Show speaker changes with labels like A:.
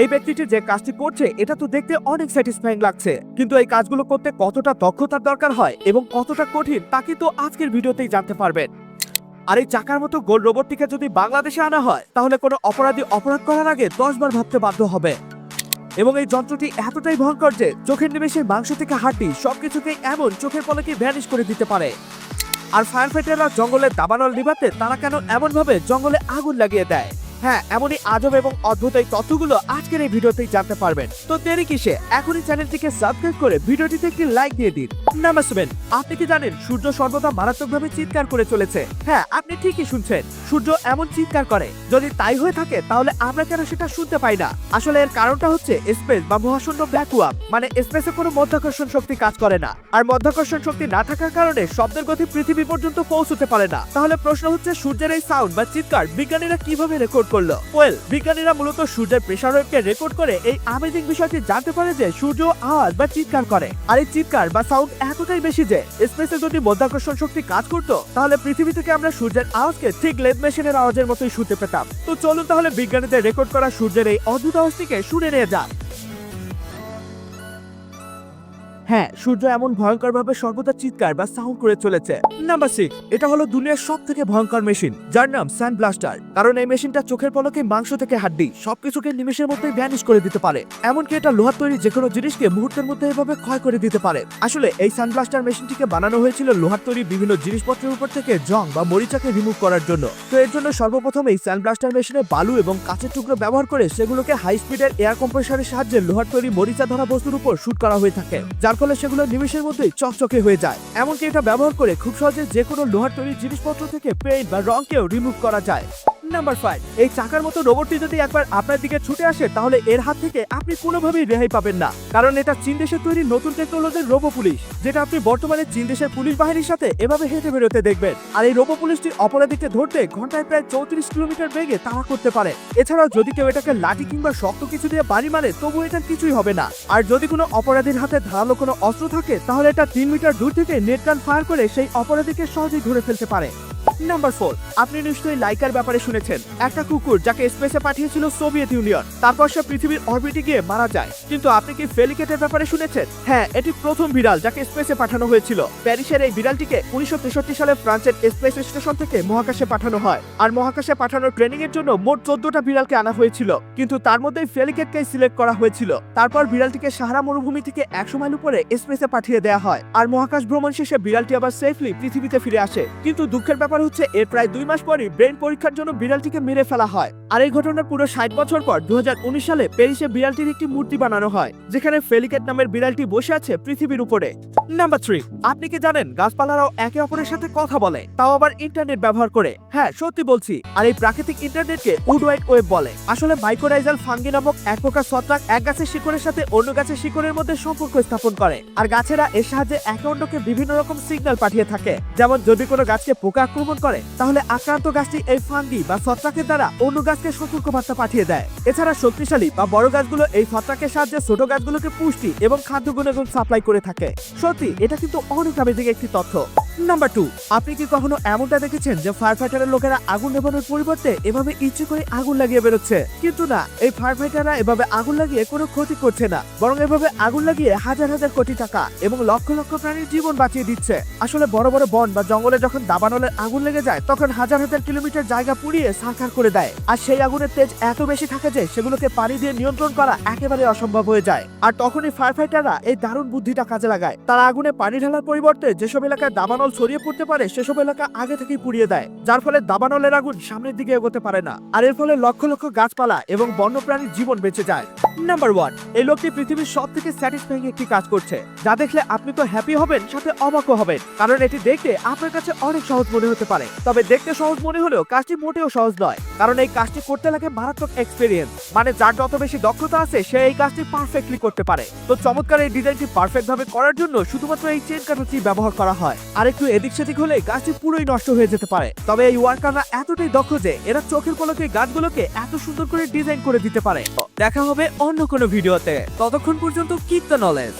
A: এই ব্যক্তিটি যে কাজটি করছে, এটা তো দেখতে অনেক স্যাটিসফাইং লাগছে। কিন্তু এই কাজগুলো করতে কতটা দক্ষতার দরকার হয় এবং কতটা কঠিন, তা কিন্তু আজকের ভিডিওতেই জানতে পারবেন। আর এই চাকার মতো গোল রোবটটিকে যদি বাংলাদেশে আনা হয়, তাহলে কোনো অপরাধী অপরাধ করার আগে দশবার ভাবতে বাধ্য হবে। এবং এই যন্ত্রটি এতটাই ভয়ঙ্কর যে, চোখের নিমেষে মাংস থেকে হাড্ডি সবকিছুকেই এমন চোখের পলকে ভ্যানিশ করে দিতে পারে। আর ফায়ার ফাইটাররা জঙ্গলের দাবানল নিভাতে তারা কেন এমনভাবে জঙ্গলে আগুন লাগিয়ে দেয়? হ্যাঁ এমনই আজব এবং অদ্ভুত এই তথ্যগুলো আজকের এই ভিডিওতেই জানতে পারবেন। তো দেরি কিসে? এখনই চ্যানেলটিকে সাবস্ক্রাইব করে ভিডিওটিতে একটি লাইক দিয়ে দিন। সেভেন আপনি কি জানেন সূর্য সর্বদা মারাত্মকভাবে চিৎকার করে চলেছে? হ্যাঁ আপনি ঠিকই শুনছেন। সূর্য এমন চিৎকার করে, যদি তাই হয়ে থাকে তাহলে আমরা কেন সেটা শুনতে পাই না? আসলে এর কারণটা হচ্ছে স্পেস বা মহাশূন্য ভ্যাকুয়াম। মানে স্পেসে কোনো মধ্যাকর্ষণ শক্তি কাজ করে না। আর মধ্যাকর্ষণ শক্তি না থাকার কারণে শব্দের গতি পৃথিবী পর্যন্ত পৌঁছতে পারে না। তাহলে প্রশ্ন হচ্ছে সূর্যের এই সাউন্ড বা চিৎকার বিজ্ঞানীরা কীভাবে রেকর্ড করল। ওয়েল বিজ্ঞানীরা মূলত সূর্যের প্রেশার ওয়েভকে রেকর্ড করে এই আমেজিং বিষয়টি জানতে পারে যে সূর্য আওয়াজ বা চিৎকার করে। আর এই চিৎকার বা সাউন্ড এতটাই বেশি যে স্পেসে যদি মধ্যাকর্ষণ শক্তি কাজ করতো, তাহলে পৃথিবী থেকে আমরা সূর্যের আওয়াজকে ঠিক লেদ মেশিনের আওয়াজের মতোই শুনতে পেতাম। তো চলুন তাহলে বিজ্ঞানীদের রেকর্ড করা সূর্যের এই অদ্ভুত আওয়াজটিকে শুনে নিয়ে যাক। হ্যাঁ সূর্য এমন ভয়ঙ্করভাবে সর্বদা চিৎকার বা সাউন্ড করে চলেছে। নাম্বার সিক্স এটা হলো দুনিয়ার সব থেকে ভয়ঙ্কর মেশিন যার নাম স্যান্ড ব্লাস্টার কারণ এই মেশিনটা চোখের পলকে মাংস থেকে হাড্ডি, সবকিছুকে নিমেষের মধ্যেই ভ্যানিশ করে দিতে পারে। এমনকি এটা লোহার তৈরি যে কোনো জিনিসকে মুহূর্তের মধ্যে এভাবে ক্ষয় করে দিতে পারে। আসলে এই স্যান্ড ব্লাস্টার মেশিনটিকে বানানো হয়েছিল লোহার তৈরি বিভিন্ন জিনিসপত্রের উপর থেকে জং বা মরিচাকে রিমুভ করার জন্য। তো এর জন্য সর্বপ্রথম এই স্যান্ড ব্লাস্টার মেশিনে বালু এবং কাঁচের টুকরো ব্যবহার করে সেগুলোকে হাই স্পিডের এয়ার কম্প্রেসারের সাহায্যে লোহার তৈরি মরিচা ধরা বস্তুর উপর শুট করা হয়ে থাকে যার ফলে সেগুলো নিমেষের মধ্যেই চকচকে হয়ে যায়। এমনকি এটা ব্যবহার করে খুব সহজে যে কোনো লোহার তৈরি জিনিসপত্র থেকে পেইন্ট বা রংকেও রিমুভ করা যায়। নাম্বার ফাইভ এই চাকার মতো রোবটটি যদি একবার আপনার দিকে ছুটে আসে, তাহলে এর হাত থেকে আপনি কোনোভাবেই রেহাই পাবেন না। কারণ এটা চীন দেশের তৈরি নতুন টেকনোলজির রোবো পুলিশ যেটা আপনি বর্তমানে চীন দেশের পুলিশ বাহিনীর সাথে এভাবে হেঁটে বেরোতে দেখবেন। আর এই রোবো পুলিশটি অপরাধীকে ধরতে ঘন্টায় প্রায় চৌত্রিশ কিলোমিটার বেগে তাড়া করতে পারে। এছাড়াও যদি কেউ এটাকে লাঠি কিংবা শক্ত কিছু দিয়ে বাড়ি মারে, তবু এটার কিছুই হবে না। আর যদি কোনো অপরাধীর হাতে ধারালো কোনো অস্ত্র থাকে, তাহলে এটা তিন মিটার দূর থেকে নেট গান ফায়ার করে সেই অপরাধীকে সহজেই ধরে ফেলতে পারে। নাম্বার ফোর, আপনি নিশ্চয়ই লাইকার ব্যাপারে শুনেছেন। একটা কুকুর যাকে স্পেসে পাঠিয়েছিল সোভিয়েত ইউনিয়ন, তারপর সে পৃথিবীর অরবিটে গিয়ে মারা যায়। কিন্তু আপনি কি ফেলিকেটের ব্যাপারে শুনেছেন? হ্যাঁ এটি প্রথম বিড়াল যাকে স্পেসে পাঠানো হয়েছিল। প্যারিসের এই বিড়ালটিকে উনিশশো সালে ফ্রান্সের স্পেস স্টেশন থেকে মহাকাশে পাঠানো হয়। আর মহাকাশে পাঠানোর ট্রেনিং এর জন্য মোট চোদ্দটা বিড়ালকে আনা হয়েছিল। কিন্তু তার মধ্যে ফেলিকেটকে সিলেক্ট করা হয়েছিল। তারপর বিড়ালটিকে সাহারা মরুভূমি থেকে একশো মাইল উপরে স্পেসে পাঠিয়ে দেওয়া হয়। আর মহাকাশ ভ্রমণ শেষে বিড়ালটি আবার সেফলি পৃথিবীতে ফিরে আসে। কিন্তু দুঃখের ব্যাপার হচ্ছে এর প্রায় দুই মাস পরই ব্রেন পরীক্ষার জন্য বিড়ালটিকে মেরে ফেলা হয়। আর এই ঘটনার পুরো ষাট বছর পর দু হাজার উনিশ সালে প্যারিসে বিড়ালটির একটি মূর্তি বানানো হয়, যেখানে ফেলিকেট নামের বিড়ালটি বসে আছে পৃথিবীর উপরে। নাম্বার থ্রি, আপনি কি জানেন গাছপালারাও একে অপরের সাথে কথা বলে, তাও আবার ইন্টারনেট ব্যবহার করে? হ্যাঁ সত্যি বলছি, আর এই প্রাকৃতিক ইন্টারনেটকে উড ওয়াইড ওয়েব বলে। আসলে মাইক্রোরাইজাল ফাঙ্গি নামক এক প্রকার ছত্রাক এক গাছের শিকড়ের সাথে অন্য গাছের শিকড়ের মধ্যে সম্পর্ক স্থাপন করে, আর গাছেরা এর সাহায্যে একে অন্যকে বিভিন্ন রকম সিগন্যাল পাঠিয়ে থাকে। যেমন যদি কোনো গাছকে পোকা আক্রমণ করে, তাহলে আক্রান্ত গাছটি এই ফাঙ্গি বা ছত্রাকের দ্বারা অন্য গাছকে সতর্ক বার্তা পাঠিয়ে দেয়। এছাড়া শক্তিশালী বা বড় গাছগুলো এই ছত্রাকের সাহায্যে ছোট গাছগুলোকে পুষ্টি এবং খাদ্য গুণাগুণ সাপ্লাই করে থাকে। সত্যি, এটা কিন্তু অনেক আবেদিক একটি তথ্য। নাম্বার টু আপনি কি কখনো এমনটা দেখেছেন যে ফায়ার ফাইটারের লোকেরা আগুন নেভানোর পরিবর্তে এভাবে ইচ্ছে করে আগুন লাগিয়ে বেরোচ্ছে? কিন্তু না, এই ফায়ার ফাইটাররা এভাবে আগুন লাগিয়ে কোনো ক্ষতি করছে না, বরং এভাবে আগুন লাগিয়ে হাজার হাজার কোটি টাকা এবং লক্ষ লক্ষ প্রাণীর জীবন বাঁচিয়ে দিচ্ছে। আসলে বড় বড় বন বা জঙ্গলে যখন দাবানলের আগুন লেগে যায়, তখন হাজার হাজার কিলোমিটার জায়গা পুড়িয়ে সাকার করে দেয়। আর সেই আগুনের তেজ এত বেশি থাকে যে সেগুলোকে পানি দিয়ে নিয়ন্ত্রণ করা একেবারে অসম্ভব হয়ে যায়। আর তখনই ফায়ার ফাইটাররা এই দারুণ বুদ্ধিটা কাজে লাগায়। তারা আগুনে পানি ঢালার পরিবর্তে যেসব এলাকায় দাবানল ছড়িয়ে পড়তে পারে, সেসব এলাকা আগে থেকেই পুড়িয়ে দেয়। যার ফলে দাবানলের আগুন সামনের দিকে এগোতে পারে না। আর এর ফলে লক্ষ লক্ষ গাছপালা এবং বন্যপ্রাণীর জীবন বেঁচে যায়। নাম্বার ওয়ান এই লোকটি পৃথিবীর সব থেকে স্যাটিসফাইং একটি কাজ করছে। যা দেখলে আপনি তো হ্যাপি হবেন, সাথে অবাকও হবেন। কারণ এটি দেখতে আপনার কাছে অনেক সহজ মনে হতে পারে। তবে দেখতে সহজ মনে হলেও কাজটি মোটেও সহজ নয়। কারণ এই কাজটি করতে লাগে মারাত্মক এক্সপিরিয়েন্স মানে যার যত বেশি দক্ষতা আছে, সে এই কাজটি পারফেক্টলি করতে পারে। তো চমৎকার এই ডিজাইনটি পারফেক্ট ভাবে করার জন্য শুধুমাত্র এই চেন কাটারটি ব্যবহার করা হয়। আর একটু এদিক সেদিক হলে গাছটি পুরোই নষ্ট হয়ে যেতে পারে। তবে এই ওয়ার্কাররা এতটাই দক্ষ যে এরা চোখের পলকে গাছগুলোকে এত সুন্দর করে ডিজাইন করে দিতে পারে। দেখা হবে অন্য কোনো ভিডিওতে। ততক্ষণ পর্যন্ত কিপ দ্য নলেজ